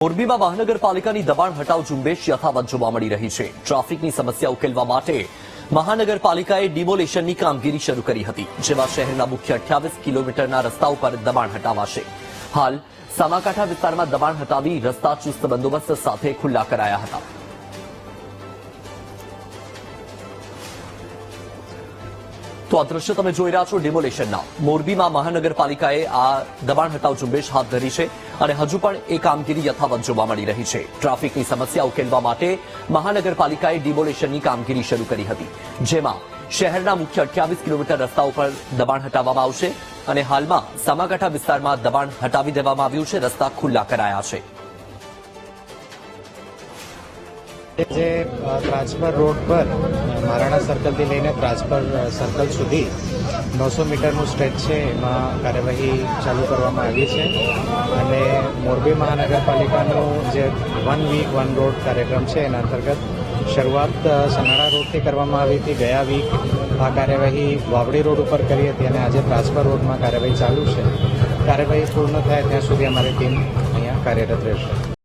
મોરબીમાં મહાનગરપાલિકાની દબાણ હટાવ ઝુંબેશ યથાવત જોવા મળી રહી છે. ટ્રાફિકની સમસ્યા ઉકેલવા માટે મહાનગરપાલિકાએ ડિમોલેશનની કામગીરી શરૂ કરી હતી, જેમાં શહેરના મુખ્ય અઠ્યાવીસ કિલોમીટરના રસ્તા ઉપર દબાણ હટાવાશે. હાલ સામાકાંઠા વિસ્તારમાં દબાણ હટાવી રસ્તા ચુસ્ત બંદોબસ્ત સાથે ખુલ્લા કરાયા હતા. તો આ દ્રશ્ય તમે જોઈ રહ્યા છો ડિમોલેશનના મોરબીમાં મહાનગરપાલિકાએ આ દબાણ હટાવ ઝુંબેશ હાથ ધરી છે અને હજુ પણ એ કામગીરી યથાવત જોવા મળી રહી છે. ટ્રાફિકની સમસ્યા ઉકેલવા માટે મહાનગરપાલિકાએ ડિમોલેશનની કામગીરી શરૂ કરી હતી જેમાં શહેરના મુખ્ય અઠ્યાવીસ કિલોમીટર રસ્તા ઉપર દબાણ હટાવવામાં આવશે અને હાલમાં સામાકાંઠા વિસ્તારમાં દબાણ હટાવી દેવામાં આવ્યું છે રસ્તા ખુલ્લા કરાયા છે. જે અ, રોડ પર મહારાણા સર્કલથી લઈને ટ્રાન્સફર સર્કલ સુધી નવસો મીટરનું સ્ટ્રેચ છે, એમાં કાર્યવાહી ચાલુ કરવામાં આવી છે. અને મોરબી મહાનગરપાલિકાનો જે વન વીક વન રોડ કાર્યક્રમ છે, એના અંતર્ગત શરૂઆત સનાળા રોડથી કરવામાં આવી હતી. ગયા વીક આ કાર્યવાહી વાવડી રોડ ઉપર કરી હતી અને આજે ટ્રાન્સફર રોડમાં કાર્યવાહી ચાલુ છે. કાર્યવાહી પૂર્ણ થાય ત્યાં સુધી અમારી ટીમ અહીંયા કાર્યરત રહેશે.